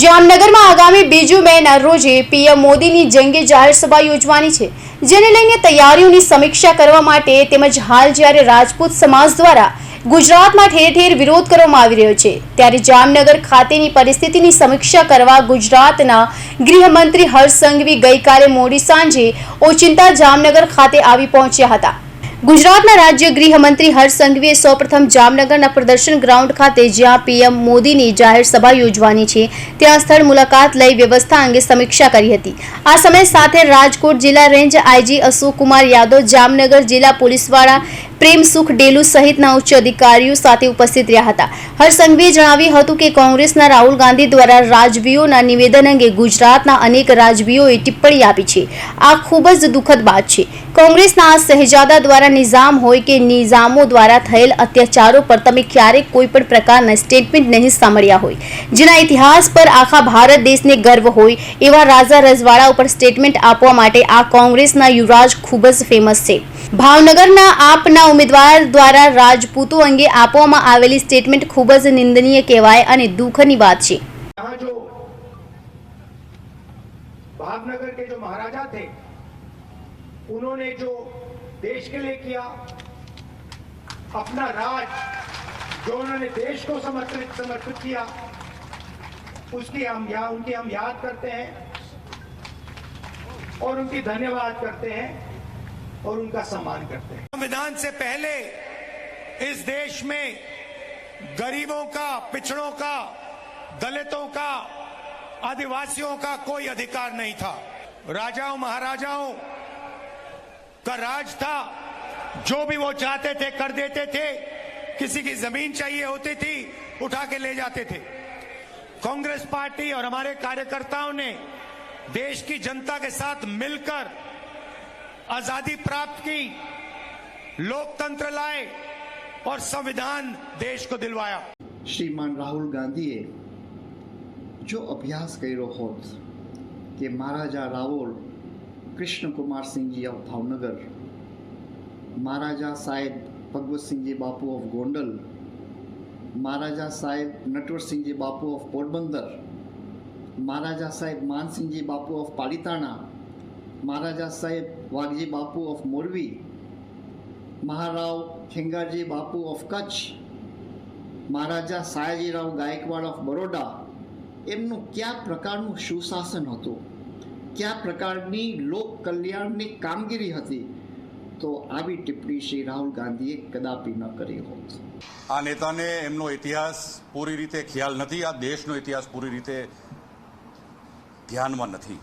જામનગરમાં આગામી બીજું મેના રોજે પીએમ મોદીની જંગી જાહેર સભા યોજવાની છે, જેને લઈને તૈયારીઓની સમીક્ષા કરવા માટે તેમજ હાલ જ્યારે રાજપૂત સમાજ દ્વારા ગુજરાતમાં ઠેર ઠેર વિરોધ કરવામાં આવી રહ્યો છે, ત્યારે જામનગર ખાતેની પરિસ્થિતિની સમીક્ષા કરવા ગુજરાતના ગૃહમંત્રી હર્ષ સંઘવી ગઈકાલે મોડી સાંજે ઓચિંતા જામનગર ખાતે આવી પહોંચ્યા હતા. ગુજરાતના રાજ્ય ગૃહમંત્રી હર્ષ સંઘવીએ સૌપ્રથમ જામનગરના પ્રદર્શન ગ્રાઉન્ડ ખાતે જ્યાં પીએમ મોદીની જાહેર સભા યોજવાની છે, ત્યાં સ્થળ મુલાકાત લઈ વ્યવસ્થા અંગે સમીક્ષા કરી હતી. આ સમય સાથે રાજકોટ જિલ્લા રેન્જ આઈજી અશોક કુમાર યાદવ જામનગર જિલ્લા પોલીસવાળા પ્રેમ, સુખ, ડેલુ સહિતના ઉચ્ચ અધિકારીઓ સાથે ઉપસ્થિત રહ્યા હતા. હર્ષ જણાવ્યું હતું કે કોંગ્રેસના રાહુલ ગાંધી દ્વારા રાજવીઓના નિવેદન અંગે ગુજરાતના અનેક રાજવીઓએ ટિપ્પણી આપી છે. આ ખૂબ જ દુઃખદ વાત છે. કોંગ્રેસના આ શહેજાદા દ્વારા નિઝામ હોય કે નિઝામો દ્વારા થયેલ અત્યાચારો પર તમે ક્યારેક કોઈ પણ પ્રકારના સ્ટેટમેન્ટ નહીં સાંભળ્યા હોય. જેના ઇતિહાસ પર આખા ભારત દેશને ગર્વ હોય, એવા રાજા રજવાડા ઉપર સ્ટેટમેન્ટ આપવા માટે આ કોંગ્રેસના યુવરાજ ખૂબ જ ફેમસ છે. ભાવનગરના આપના ઉમેદવાર દ્વારા રાજપૂતો અંગે આપવામાં આવેલી સ્ટેટમેન્ટ ખૂબ જ નિંદનીય કહેવાય અને દુઃખની વાત છે यहाँ जो भावनगर के जो महाराजा थे उन्होंने जो देश के लिए किया अपना राज जो उन्होंने देश को समर्पित समर्पित किया उसकी हम यहाँ उनकी हम याद करते हैं और उनकी धन्यवाद करते हैं और उनका सम्मान करते हैं। संविधान से पहले इस देश में गरीबों का, पिछड़ों का, दलितों का, आदिवासियों का कोई अधिकार नहीं था। राजाओं, महाराजाओं का राज था। जो भी वो चाहते थे, कर देते थे। किसी की ज़मीन चाहिए होती थी, उठा के ले जाते थे। कांग्रेस पार्टी और हमारे कार्यकर्ताओं ने देश की जनता के साथ मिलकर आजादी प्राप्त की लोकतंत्र लाए और संविधान देश को दिलवाया શ્રીમાન રાહુલ ગાંધીએ જો અભ્યાસ કર્યો હોત કે મહારાજા રાવોલ Krishnakumarsinhji of Bhavnagar Maharaja Saheb Bhagwatsinhji Bapu of Gondal મહારાજા સાહેબ નટવરસિંહજી બાપુ ઓફ પોરબંદર મહારાજા સાહેબ માનસિંહજી બાપુ ઓફ પાલિતાણા મહારાજા સાહેબ વાઘજી બાપુ of Morbi, Maharao Khengarji Bapu of Kutch, Maharaja Sayajirao Gaekwad of Baroda, એમનું કયા પ્રકારનું સુશાસન હતું? કયા પ્રકારની લોક કલ્યાણની કામગીરી હતી? તો આવી ટિપ્પણી શ્રી રાહુલ ગાંધીએ કદાપી ન કરી હોત. આ નેતાને એમનો ઇતિહાસ પૂરી રીતે ખ્યાલ નથી, આ દેશનો ઇતિહાસ પૂરી રીતે ધ્યાનમાં નથી.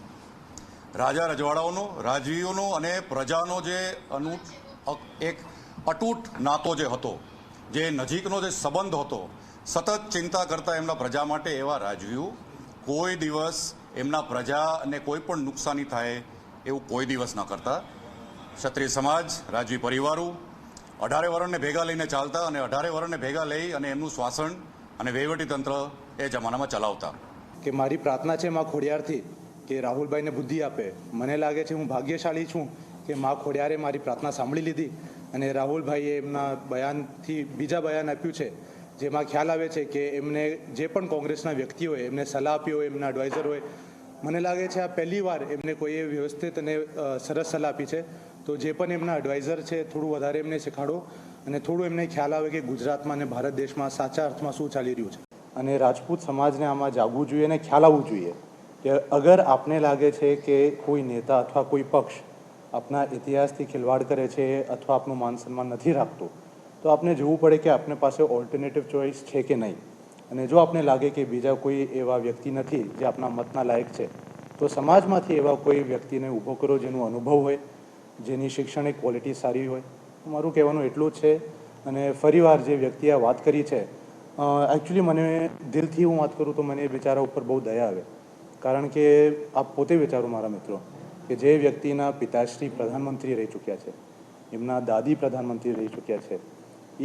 રાજા રજવાડાઓનો, રાજવીઓનો અને પ્રજાનો જે અનુ એક અટૂટ નાતો જે હતો, જે નજીકનો જે સંબંધ હતો, સતત ચિંતા કરતા એમના પ્રજા માટે એવા રાજવીઓ, કોઈ દિવસ એમના પ્રજાને કોઈ પણ નુકસાની થાય એવું કોઈ દિવસ ન કરતા. ક્ષત્રિય સમાજ, રાજવી પરિવારો, અઢારે વર્ણને ભેગા લઈને ચાલતા અને અઢારે વર્ણને ભેગા લઈ અને એમનું શ્વાસન અને વહીવટીતંત્ર એ જમાનામાં ચલાવતા. કે મારી પ્રાર્થના છે, માં ખોડિયારથી કે રાહુલભાઈને બુદ્ધિ આપે. મને લાગે છે હું ભાગ્યશાળી છું કે મા ખોડિયારે મારી પ્રાર્થના સાંભળી લીધી અને રાહુલભાઈએ એમના બયાનથી બીજા બયાન આપ્યું છે, જેમાં ખ્યાલ આવે છે કે એમને જે પણ કોંગ્રેસના વ્યક્તિઓએ એમને સલાહ આપી હોય, એમના એડવાઇઝર હોય, મને લાગે છે આ પહેલી વાર એમને કોઈએ વ્યવસ્થિત અને સરસ સલાહ આપી છે. તો જે પણ એમના એડવાઇઝર છે, થોડું વધારે એમને શીખાડો અને થોડું એમને ખ્યાલ આવે કે ગુજરાતમાં અને ભારત દેશમાં સાચા અર્થમાં શું ચાલી રહ્યું છે. અને રાજપૂત સમાજને આમાં જાગવું જોઈએ અને ખ્યાલ આવવું જોઈએ. કે અગર આપને લાગે છે કે કોઈ નેતા અથવા કોઈ પક્ષ આપના ઇતિહાસથી ખિલવાડ કરે છે અથવા આપનું માન સન્માન નથી રાખતું, તો આપને જોવું પડે કે આપને પાસે ઓલ્ટરનેટિવ ચોઇસ છે કે નહીં. અને જો આપને લાગે કે બીજા કોઈ એવા વ્યક્તિ નથી જે આપના મતના લાયક છે, તો સમાજમાંથી એવા કોઈ વ્યક્તિને ઊભો કરો જેનો અનુભવ હોય, જેની શૈક્ષણિક ક્વોલિટી સારી હોય. મારું કહેવાનું એટલું જ છે અને ફરીવાર જે વ્યક્તિએ વાત કરી છે એકચ્યુઅલી મને દિલથી હું વાત કરું તો મને એ બિચારા ઉપર બહુ દયા આવે. કારણ કે આપ પોતે વિચારો મારા મિત્રો કે જે વ્યક્તિના પિતાશ્રી પ્રધાનમંત્રી રહી ચૂક્યા છે એમના દાદી પ્રધાનમંત્રી રહી ચૂક્યા છે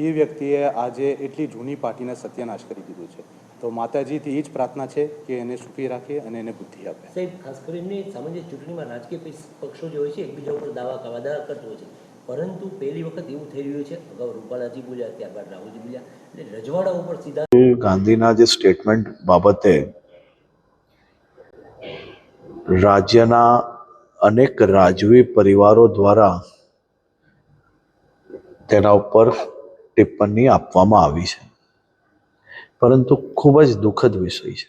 એ વ્યક્તિએ આજે એટલી જૂની પાર્ટીને સત્યાનાશ કરી દીધું છે. તો માતાજીથી એ જ પ્રાર્થના છે કે એને સુખી રાખે અને એને બુદ્ધિ આપે. સાહેબ ખાસ કરીને સામાન્ય ચૂંટણીમાં રાજકીય પક્ષો જે હોય છે એકબીજા ઉપર દાવા વાદા કરતો હોય છે. પરંતુ પહેલી વખત એવું થઈ રહ્યું છે અગાઉ રૂપાલાજી બોલ્યા ત્યારબાદ રાહુલજી બોલ્યા એટલે રજવાડા ઉપર સીધા ગાંધીના જે સ્ટેટમેન્ટ બાબતે રાજ્યના અનેક રાજવી પરિવારો દ્વારા તેના ઉપર ટિપ્પણી આપવામાં આવી છે. પરંતુ ખૂબ જ દુઃખદ વિષય છે.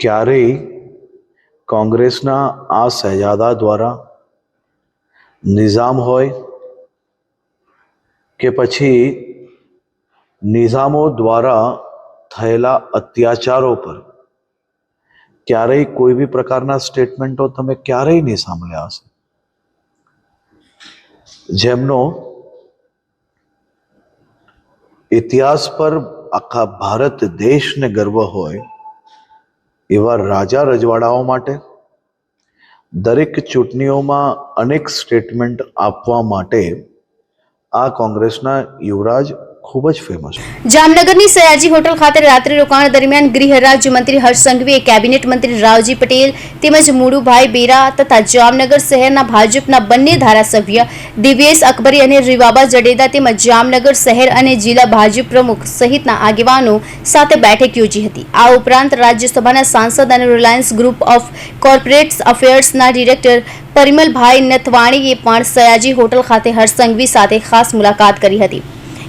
ક્યારેય કોંગ્રેસના આ સહેજાદા દ્વારા નિઝામ હોય કે પછી નિઝામો દ્વારા થયેલા અત્યાચારો પર ક્યારેય કોઈ બી પ્રકારના સ્ટેટમેન્ટો તમે ક્યારેય નહીં સાંભળ્યા હશે. જેમનો ઇતિહાસ પર આખા ભારત દેશને ગર્વ હોય, એવા રાજા રજવાડાઓ માટે, દરેક ચૂંટણીઓમાં અનેક સ્ટેટમેન્ટ આપવા માટે આ કોંગ્રેસના યુવરાજ ખૂબ જ ફેમસ જામનગરની સયાજી હોટલ ખાતે રાત્રિ રોકાણ દરમિયાન ગૃહ રાજ્યમંત્રી હર્ષ સંઘવીએ કેબિનેટ મંત્રી રાવજી પટેલ તેમજ મુડુભાઈ બેરા તથા જામનગર શહેરના ભાજપના બંને ધારાસભ્ય દિવ્યેશ અકબરી અને રીવાબા જડેદા તેમજ જામનગર શહેર અને જિલ્લા ભાજપ પ્રમુખ સહિતના આગેવાનો સાથે બેઠક યોજી હતી. આ ઉપરાંત રાજ્યસભાના સાંસદ અને રિલાયન્સ ગ્રુપ ઓફ કોર્પોરેટ્સ અફેર્સના ડિરેક્ટર પરિમલભાઈ નથવાણીએ પણ સયાજી હોટલ ખાતે હર્ષ સંઘવી સાથે ખાસ મુલાકાત કરી હતી.